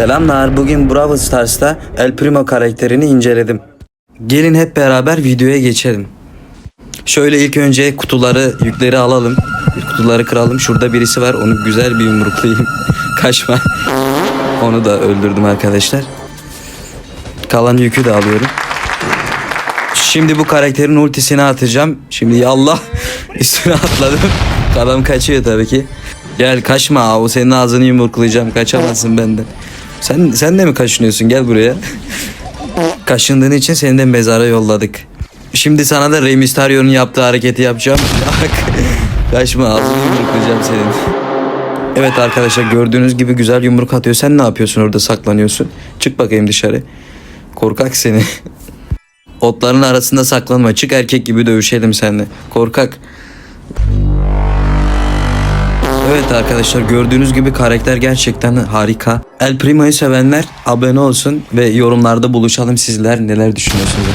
Selamlar. Bugün Bravo Stars'ta El Primo karakterini inceledim. Gelin hep beraber videoya geçelim. Şöyle ilk önce kutuları, yükleri alalım. Kutuları kıralım. Şurada birisi var. Onu güzel bir yumruklayayım. Kaçma. Onu da öldürdüm arkadaşlar. Kalan yükü de alıyorum. Şimdi bu karakterin ultisini atacağım. Şimdi Allah üstüne atladım. Adam kaçıyor tabii ki. Gel kaçma o senin ağzını yumruklayacağım. Kaçamazsın benden. Sen sen de mi kaşınıyorsun? Gel buraya. Kaşındığın için seni de mezara yolladık. Şimdi sana da Rey Mysterio'nun yaptığı hareketi yapacağım. Kaçma ağzını yumruklayacağım senin. Evet arkadaşlar gördüğünüz gibi güzel yumruk atıyor. Sen ne yapıyorsun orada saklanıyorsun? Çık bakayım dışarı. Korkak seni. Otların arasında saklanma. Çık erkek gibi dövüşelim seninle. Korkak. Evet arkadaşlar gördüğünüz gibi karakter gerçekten harika. El Primo'yu sevenler abone olsun ve yorumlarda buluşalım sizler neler düşünüyorsunuz.